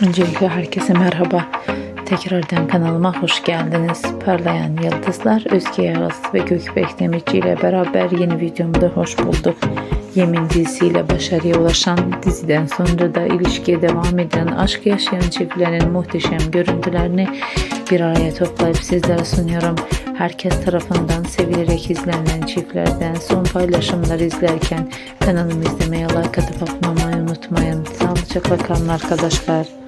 Öncelikle herkese merhaba. Tekrardan kanalıma hoş geldiniz. Parlayan Yıldızlar Özge Yağız ve Gökbek Demirci ile beraber yeni videomda hoş bulduk. Yemin dizisiyle başarıya ulaşan diziden sonra da ilişkiye devam eden aşk yaşayan çiftlerin muhteşem görüntülerini bir araya toplayıp sizlere sunuyorum. Herkes tarafından sevilerek izlenen çiftlerden son paylaşımları izlerken kanalımı izlemeye like atıp abone olmayı unutmayın. Sağlıcakla kalın arkadaşlar.